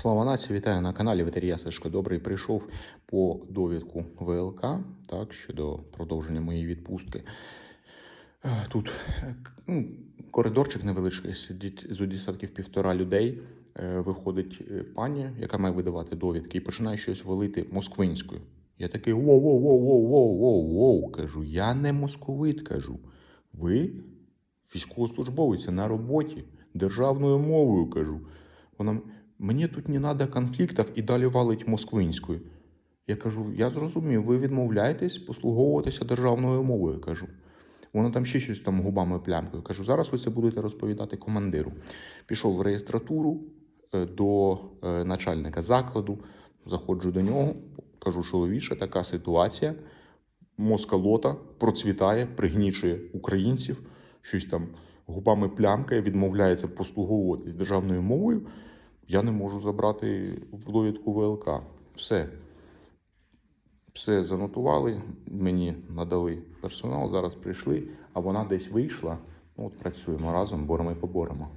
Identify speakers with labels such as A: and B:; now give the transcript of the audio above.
A: Слава нації, вітаю на каналі Ветерія Сашко Добрий. Прийшов по довідку ВЛК так, щодо продовження моєї відпустки. Е, Тут е, ну, коридорчик невеличкий, сидить з десятків півтора людей. Е, Виходить пані, яка має видавати довідки, і починає щось валити москвинською. Я такий воу воу воу воу воу воу воу кажу, я не московит, кажу. Ви військовослужбовець на роботі державною мовою кажу. Вона мені тут не треба конфліктів і далі валить москвинською. Я кажу, я зрозумів, ви відмовляєтесь послуговуватися державною мовою. кажу. Вона там ще щось там губами плямкою. Кажу, зараз ви це будете розповідати командиру. Пішов в реєстратуру е, до е, начальника закладу, заходжу до нього, кажу, чоловіче, така ситуація. Москалота процвітає, пригнічує українців, щось там губами плямкає, відмовляється послуговуватись державною мовою. Я не можу забрати в довідку ВЛК. Все. Все занотували, мені надали персонал, зараз прийшли, а вона десь вийшла. Ну, от працюємо разом, боремо і поборемо.